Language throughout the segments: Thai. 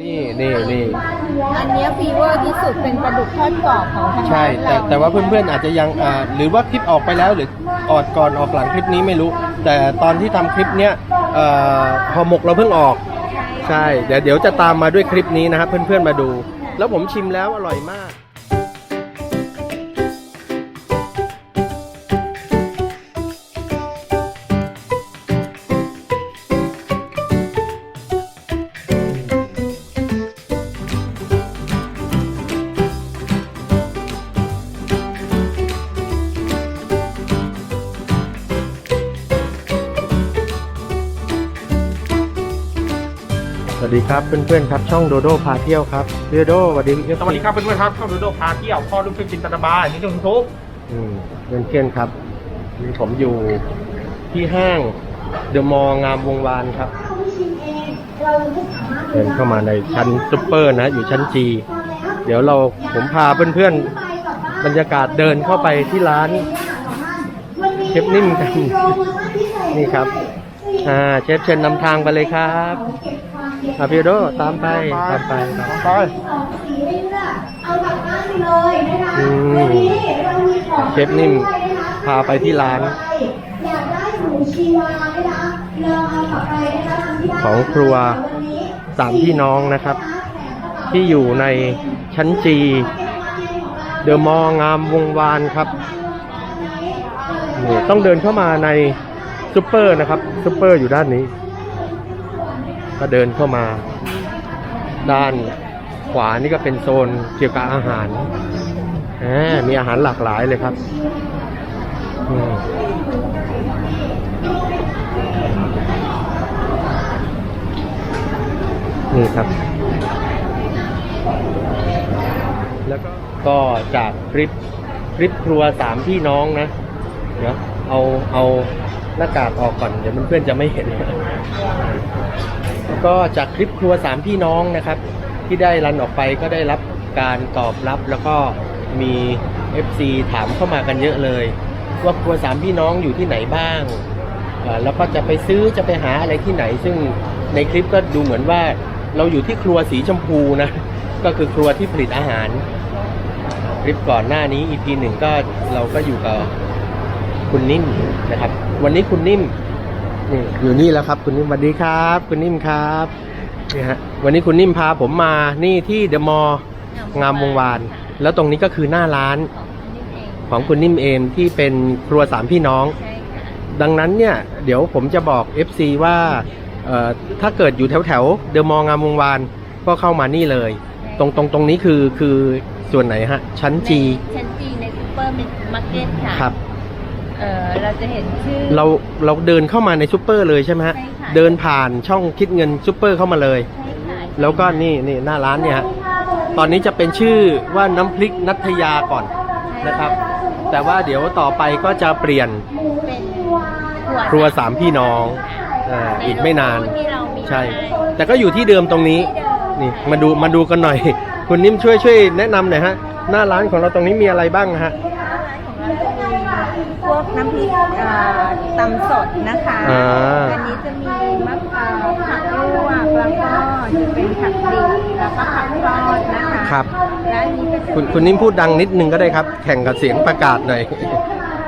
นี่นี่นี่อันเนี้ยฟีเวอร์ที่สุดเป็นปลาดุกทอดกรอบของทางใช่ร้านแต่เราแต่ว่าเพื่อนๆอาจจะยังอ่าหรือว่าคลิปออกไปแล้วหรือออดก่อนออกหลังคลิปนี้ไม่รู้ แต่ตอนที่ทำคลิปเนี้ยเอ่อห่อหมกเราเพิ่งออก ใช่ เดี๋ยวเดี๋ยวจะตามมาด้วยคลิปนี้นะครับเพื่อนๆมาดู แล้วผมชิมแล้วอร่อยมาก ดีครับเพื่อนๆครับช่องโดโดพาเที่ยวครับโดโดสวัสดีสวัสดีครับเพื่อนๆครับเข้าดูโดพาเที่ยวพ่อลูกฟิจินตนาบาร์นี่ช่องทุกอืมเพื่อนๆครับนี่ผมอยู่ที่ห้างเดอะมอลล์งามวงวานครับเดินเข้ามาในชั้นซุปเปอร์นะอยู่ชั้นจีเดี๋ยวเราผมพาเพื่อนๆบรรยากาศเดินเข้าไปที่ร้านเชฟนิ่มกันนี่ครับ อ่าเชฟเชิญนำทางไปเลยครับ อาพิโดตามไปตามไปตามไปไปเอากลับบ้านไปเลยนะคะอืมวันนี้เรามีของเชฟนิ่มพาไปที่ร้านอยากได้หมูชีวานะคะลองเอากลับไปนะคะทำที่บ้านของครัววันนี้สามพี่น้องนะครับ ที่อยู่ในชั้นจี เดอะมอลล์งามวงวานครับนี่ต้องเดินเข้ามาในซุปเปอร์นะครับซุปเปอร์อยู่ด้านนี้ ก็เดินเข้ามา ด้านขวานี่ก็เป็นโซนเกี่ยวกับอาหารมีอาหารหลากหลายเลยครับนี่ครับ แล้วก็ก็จากคลิปคลิปครัวสามพี่น้องนะ เดี๋ยวเอาเอาหน้ากากออกก่อน เดี๋ยวเพื่อนๆจะไม่เห็น ก็จากคลิปครัวสามพี่น้องนะครับ ที่ได้รันออกไปก็ได้รับการตอบรับแล้วก็มี FC ถามเข้ามากันเยอะเลย ว่าครัวสามพี่น้องอยู่ที่ไหนบ้างแล้วก็จะไปซื้อจะไปหาอะไรที่ไหน ซึ่งในคลิปก็ดูเหมือนว่าเราอยู่ที่ครัวสีชมพูนะ ก็คือครัวที่ผลิตอาหาร คลิปก่อนหน้านี้ EP หนึ่งก็เราก็อยู่กับคุณนิ่มนะครับ วันนี้คุณนิ่ม นี่อยู่นี่แล้วครับคุณนิ่มสวัสดีครับ คุณนิ่มครับนี่ฮะวันนี้คุณนิ่มพาผมมานี่ที่เดอะมอลล์งามวงวาน แล้วตรงนี้ก็คือหน้าร้านของคุณนิ่มเอมที่เป็นครัวสามพี่น้องใช่ค่ะดังนั้นเนี่ย เดี๋ยวผมจะบอก FC ว่าเอ่อถ้าเกิดอยู่แถวแถวเดอะมอลล์งามวงวานก็เข้ามานี่เลย ตรงตรงตรงนี้คือคือส่วนไหนฮะ ชั้นจีชั้นจีในซูเปอร์มาร์เก็ตค่ะครับ เออเราจะเห็นชื่อ เราเราเดินเข้ามาในซูเปอร์เลยใช่ไหมฮะใช่ค่ะ เดินผ่านช่องคิดเงินซูเปอร์เข้ามาเลย ใช่ค่ะแล้วก็นี่นี่หน้าร้านเนี่ยฮะตอนนี้จะเป็นชื่อว่าน้ำพริกนัทยาก่อนนะครับ แต่ว่าเดี๋ยวต่อไปก็จะเปลี่ยนเป็นครัวสามพี่น้องอ่าอีกไม่นานใโลโก้ที่เรามีใช่ให้แต่ก็อยู่ที่เดิมตรงนี้ นี่มาดูมาดูกันหน่อย คุณนิ่มช่วยช่วยแนะนำหน่อยฮะ หน้าร้านของเราตรงนี้มีอะไรบ้างฮะ ร้านของเราจะมี พวกน้ำพริกอ่าตำสดนะคะอ่าอันนี้จะมีมะพร้าวผักลวกแล้วก็จะเป็นผักดิบแล้วก็ผักทอดนะคะครับร้านนี้ก็จะคุณคุณนิ่มพูดดังนิดนึงก็ได้ครับ แข่งกับเสียงประกาศหน่อย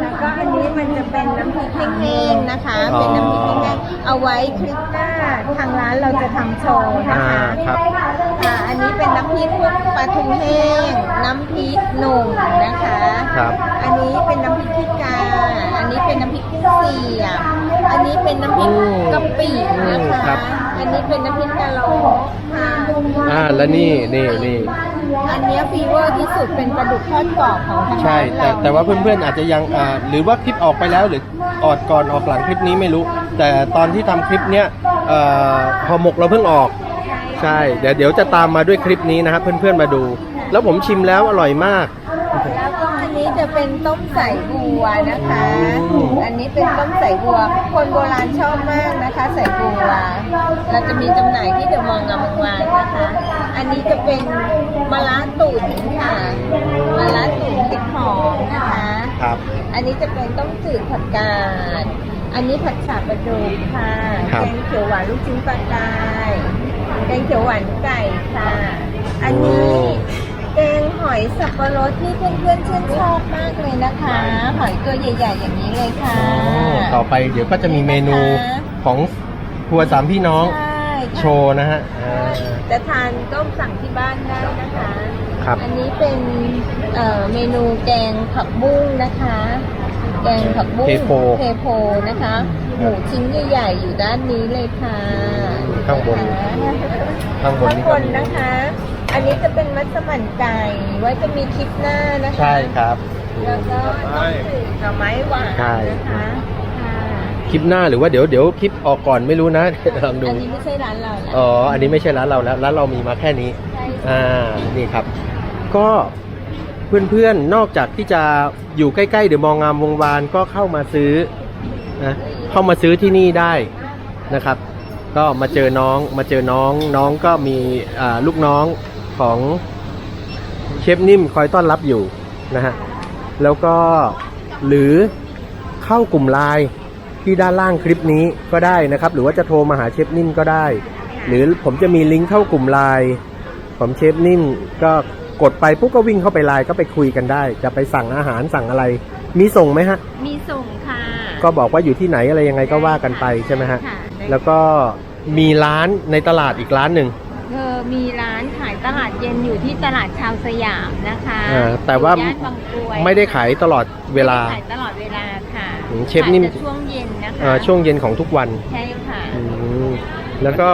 แล้วก็อันนี้มันจะเป็นน้ำพริกแห้งๆนะคะ อ๋อเป็นน้ำพริกแห้งๆเอาไว้คลิปหน้าทางร้านเราจะทำโชว์นะอ่าคะครับอ่าอันนี้ เป็นน้ำพริกพวกปลาทูแห้ง น้ำพริกหนุ่มนะคะ ครับ อันนี้เป็นน้ำพริกขี้กา อันนี้เป็นน้ำพริกกุ้งเสียบอันนี้เป็นน้ำพริกอืมกะปินะอืมคะครับอันนี้เป็นน้ำพริกกะโหลกค่ะอ่าแล้วนี่นี่นี่อันเนี้ยฟีเวอร์ที่สุดเป็นปลาดุกทอดกรอบของทางใช่ ร้านแต่เราแต่ว่าเพื่อนๆอาจจะยังอ่าหรือว่าคลิปออกไปแล้วหรือออดก่อนออกหลังคลิปนี้ไม่รู้ แต่ตอนที่ทำคลิปเนี้ยเอ่อห่อหมกเราเพิ่งออก ใช่ เดี๋ยวเดี๋ยวจะตามมาด้วยคลิปนี้นะครับ เพื่อนๆมาดู แล้วผมชิมแล้วอร่อยมาก แล้วก็อันนี้จะเป็นต้มใส่บัวนะคะ อืม อันนี้เป็นต้มใส่บัว คนโบราณชอบมากนะคะใส่บัว เราจะมีจำหน่ายที่เดอะมองงามวงวานนะคะ อันนี้จะเป็นมะระตุ๋นค่ะมะระตุ๋นพริกหอมนะคะ ครับ อันนี้จะเป็นต้มจืดผัดกาด อันนี้ผัดฉาปลาดุกค่ะครับ แกงเขียวหวานลูกชิ้นปลากาย แกงเขียวหวานไก่ค่ะ อันนี้โอ้แกงหอยสับปะรดที่เพื่อนๆชื่นชอบมากเลยนะคะ หอยตัวใหญ่ ๆ อย่างนี้เลยค่ะ ต่อไปเดี๋ยวก็จะมีเมนูของครัวสามพี่น้องใช่โชว์นะฮะอ่าจะทานก็สั่งที่บ้านได้นะคะครับอันนี้เป็นเอ่อเมนูแกงผักบุ้งนะคะ แกงผักบุ้งเทโพเทโพนะคะ หมูชิ้นใหญ่ๆอยู่ด้านนี้เลยค่ะ ข้างบน ข้างบนข้างนี่บก็นมีนะคะ อันนี้จะเป็นมัสมั่นไก่ ไว้จะมีคลิปหน้านะคะ ใช่ครับ แล้วก็ต้องถือหน่อไม้หวานใช่ นะคะค่ะคลิปหน้าหรือว่าเดี๋ยวเดี๋ยวคลิปออกก่อนไม่รู้นะ ลองดู อันนี้ไม่ใช่ร้านเราแล้วอ๋อ อันนี้ไม่ใช่ร้านเราแล้ว ร้านเรามีมาแค่นี้ ใช่อ่า นี่ครับ ก็เพื่อนๆ นอกจากที่จะอยู่ใกล้ๆ เดี๋ยวมองงามวงวานก็เข้ามาซื้อนะ เข้ามาซื้อที่นี่ได้นะครับ ก็มาเจอน้องมาเจอน้องน้องก็มีอ่าลูกน้องของเชฟนิ่มคอยต้อนรับอยู่นะฮะแล้วก็หรือเข้ากลุ่มไลน์ที่ด้านล่างคลิปนี้ก็ได้นะครับ หรือว่าจะโทรมาหาเชฟนิ่มก็ได้ หรือผมจะมีลิงก์เข้ากลุ่มไลน์ของเชฟนิ่มก็กดไปปุ๊บก็วิ่งเข้าไปไลน์ก็ไปคุยกันได้ จะไปสั่งอาหารสั่งอะไร มีส่งไหมฮะ มีส่งค่ะ ก็บอกว่าอยู่ที่ไหนอะไรยังไงก็ว่ากันไปใช่ไหมฮะค่ะ แล้วก็มีร้านในตลาดอีกร้านหนึ่งเธอมีร้านขายตลาดเย็นอยู่ที่ตลาดชาวสยามนะคะอ่าแต่ว่าอยู่ย่นบางกรวยไม่ได้ขายตลอดเวลาขายตลอดเวลาค่ะอืมเชฟนิ่มขายแต่ช่วงเย็นนะคะเอ่อช่วงเย็นของทุกวันใช่ค่ะอืมแล้วก็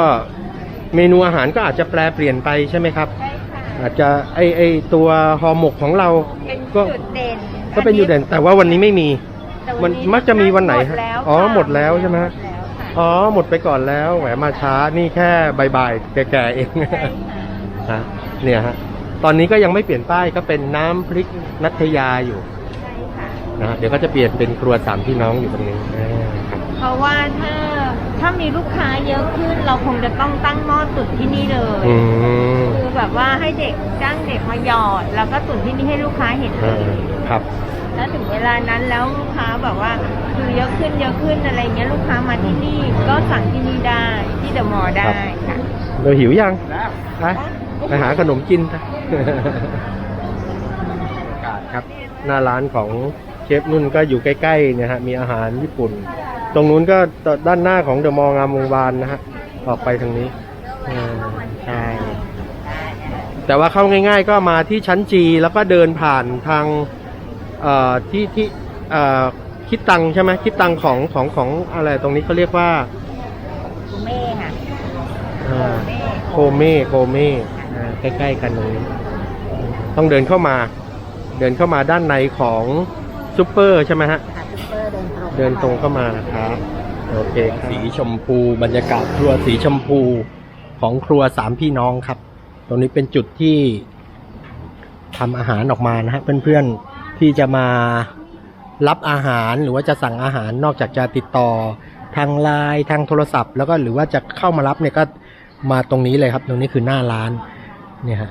เมนูอาหารก็อาจจะแปลเปลี่ยนไปใช่ไหมครับ ใช่ค่ะอาจจะไอไอตัวห่อหมกของเรา เป็นก็ จุดเด่นก็เป็นอยู่เด่นแต่ว่าวันนี้ไม่มี แต่มันวันมักจะมีวันไหนฮะมดแล้วอ๋อค่ะหมดแล้วใช่ไหมฮะ ดแล้วค่ะ อ๋อ หมดไปก่อนแล้ว แหมมาช้า นี่แค่บ่ายๆแก่ๆเองใช่ค่ะฮะเนี่ยฮะ ตอนนี้ก็ยังไม่เปลี่ยนป้ายก็เป็นน้ำพริกนัทยาอยู่ใช่ค่ะนะฮะเดี๋ยวก็จะเปลี่ยนเป็นครัวสามพี่น้องอยู่ตรงนี้อ่าครับเพราะว่าถ้าถ้ามีลูกค้าเยอะขึ้นเราคงจะต้องตั้งหม้อตุ๋นที่นี่เลยอืมคือแบบว่าให้เด็กจ้างเด็กมาหยอด แล้วก็ตุ๋นที่นี่ให้ลูกค้าเห็นเอเลอยครับ แล้วถึงเวลานั้นแล้วลูกค้าแบบว่าคือเยอะขึ้นเยอะขึ้นอะไรเงี้ยลูกค้ามาที่นี่ก็สั่งที่นี่ได้ที่เดอะมอลล์ได้ค่ะเราหิวยังไปไปหาขนมกินไปครับ หน้าร้านของเชฟนุ่นก็อยู่ใกล้ๆเนี่ยฮะมีอาหารญี่ปุ่น ตรงนู้นก็ด้านหน้าของเดอะมอลล์งามวงวานนะฮะออกไปทางนี้อ่าใช่แต่ว่าเข้าง่าย ๆ ก็มาที่ชั้นจีแล้วก็เดินผ่านทางเอ่อ ที่ที่เอ่อคิดตังค์ใช่ไหมคิดตังค์ของของของอะไรตรงนี้เขาเรียกว่าเม่ค่ะอ่าโคเม่โคเม่อ่าใกล้ๆกันตรงนี้ต้องเดินเข้ามา เดินเข้ามาด้านในของซูเปอร์ใช่ไหมฮะค่ะซุปเปอร์เดินตรงเดินตรงเข้ามานะครับโอเคครับสีชมพูบรรยากาศครัวสีชมพูของครัวสามพี่น้องครับ ตรงนี้เป็นจุดที่ทำอาหารออกมานะฮะเพื่อนๆ ที่จะมารับอาหารหรือว่าจะสั่งอาหารนอกจากจะติดต่อทางไลน์ทางโทรศัพท์ แล้วก็หรือว่าจะเข้ามารับเนี่ยก็มาตรงนี้เลยครับ ตรงนี้คือหน้าร้านเนี่ยฮะ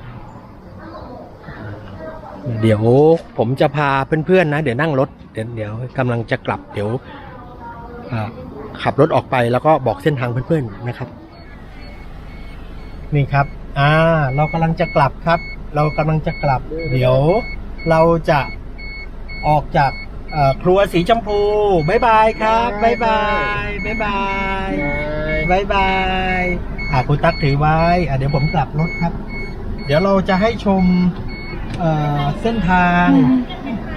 เดี๋ยวผมจะพาเพื่อนๆนะ เดี๋ยวนั่งรถเดี๋ยวเดี๋ยวกำลังจะกลับเดี๋ยวขับรถออกไปแล้วก็บอกเส้นทางเพื่อนๆนะครับ นี่ครับ อ่า เรากำลังจะกลับครับ เรากำลังจะกลับ เดี๋ยวเราจะ ออกจากเอ่อครัวสีชมพูบายบายครับบายบายบายบายบายบายอ่าคุณตั๊กถือไว้อ่าเดี๋ยวผมกลับรถครับ เดี๋ยวเราจะให้ชมเอ่อเส้นทาง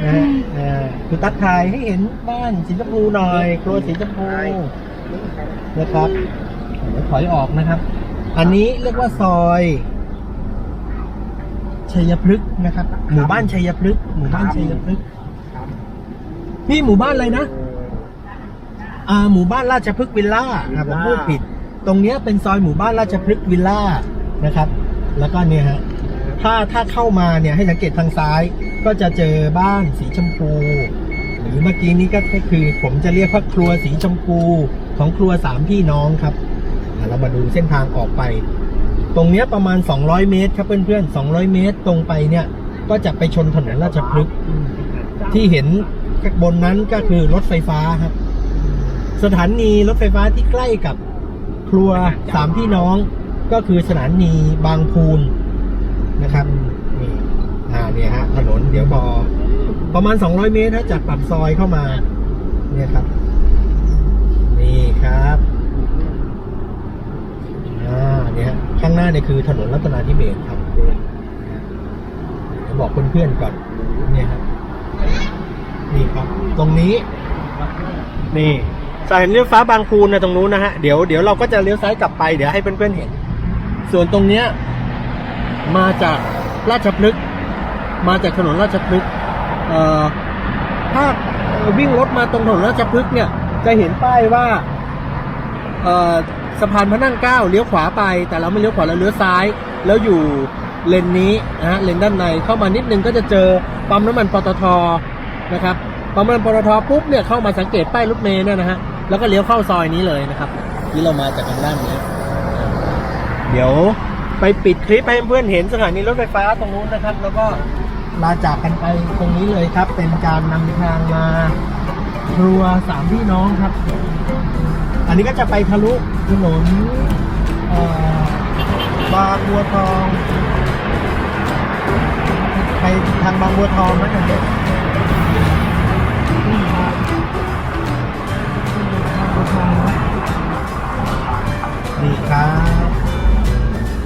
นะฮะเอ่อคุณตั๊กถ่ายให้เห็นบ้านสีชมพูหน่อย ครัวสีชมพูนะครับเดี๋ยวถอยออกนะครับ อันนี้เรียกว่าซอยชัยพฤกษ์นะครับ หมู่บ้านชัยพฤกษ์หมู่บ้านชัยพฤกษ์ พี่หมู่บ้านอะไรนะอ่าหมู่บ้านราชพฤกษ์วิลล่าอะผมพูดผิด ตรงเนี้ยเป็นซอยหมู่บ้านราชพฤกษ์วิลล่านะครับ แล้วก็เนี่ยฮะถ้าถ้าเข้ามาเนี่ยให้สังเกตทางซ้ายก็จะเจอบ้านสีชมพู หรือเมื่อกี้นี้ก็ก็คือ ผมจะเรียกว่าครัวสีชมพูของครัวสามพี่น้องครับอะเรามาดูเส้นทางออกไป ตรงเนี้ยประมาณ 200 เมตรครับเพื่อนๆ200 เมตรตรงไปเนี่ย ก็จะไปชนถนนราชพฤกษ์ที่เห็น บนนั้นก็คือรถไฟฟ้าครับ สถานีรถไฟฟ้าที่ใกล้กับครัวสามพี่น้องก็คือสถานีบางพูนนะครับนี่อ่าเนี่ยฮะถนนเดี๋ยวพอประมาณ 200 เมตรนะจากปากซอยเข้ามา เนี่ยครับ นี่ครับอ่าเนี่ยฮะข้างหน้าเนี่ยคือถนนรัตนาธิเบศครับเดี๋ยวบอกเพื่อนๆก่อน เนี่ยครับ นี่ครับ ตรงนี้ นี่สายเลี้ยวฟ้าบางพูนนะตรงนู้นนะฮะเดี๋ยวเดี๋ยวเราก็จะเลี้ยวซ้ายกลับไปเดี๋ยวให้เพื่อนๆเห็น ส่วนตรงเนี้ยมาจากราชพฤกษ์มาจากถนนราชพฤกษ์เอ่อถ้าวิ่งรถมาตรงถนนราชพฤกษ์เนี่ย จะเห็นป้ายว่าเอ่อสะพานพระนั่งเก้าเลี้ยวขวาไป แต่เราไม่เลี้ยวขวาเราเลี้ยวซ้าย แล้วอยู่เลนนี้นะฮะเลนด้านในเข้ามานิดนึงก็จะเจอปั๊มน้ำมันปตท นะครับปั๊มน้ำมันปตทปุ๊บเนี่ยเข้ามาสังเกตป้ายรถเมล์เนี่ยนะฮะแล้วก็เลี้ยวเข้าซอยนี้เลยนะครับที่เรามาจากทางด้านนี้ เดี๋ยวไปปิดคลิปให้เพื่อนเห็นสถานีรถไฟฟ้าตรงนู้นนะครับ แล้วก็ลาจากกันไปตรงนี้เลยครับ เป็นการนำทางมาครัวสามพี่น้องครับ อันนี้ก็จะไปทะลุถนนเอ่อบางบัวทอง ไปทางบางบัวทองนะอันนี้ นี่ครับ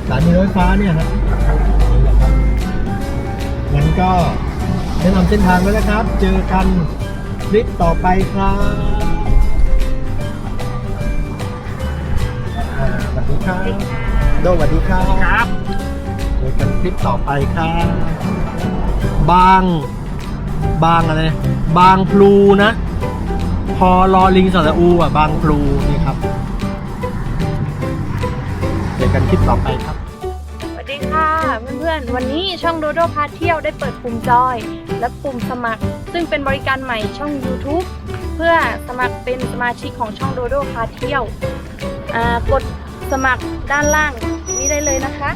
สถานีรถไฟฟ้าเนี่ยครับนี่แหละครับงั้นก็แนะนำเส้นทางไว้นะครับ เจอกันคลิปต่อไปครับอ่าสวัสดีครับโดสวัสดีครับครับ เจอกันคลิปต่อไปครับ บาง บางอะไร บางพลูนะ พอรอลิงสระอูอะ บางพลูนี่ครับ คลิปต่อไปครับ สวัสดีค่ะ เพื่อนๆ วันนี้ช่องโดโดพาเที่ยวได้เปิดปุ่มจอย และปุ่มสมัคร ซึ่งเป็นบริการใหม่ช่อง YouTube เพื่อสมัครเป็นสมาชิกของช่องโดโดพาเที่ยวกดสมัครด้านล่างนี้ได้เลยนะคะ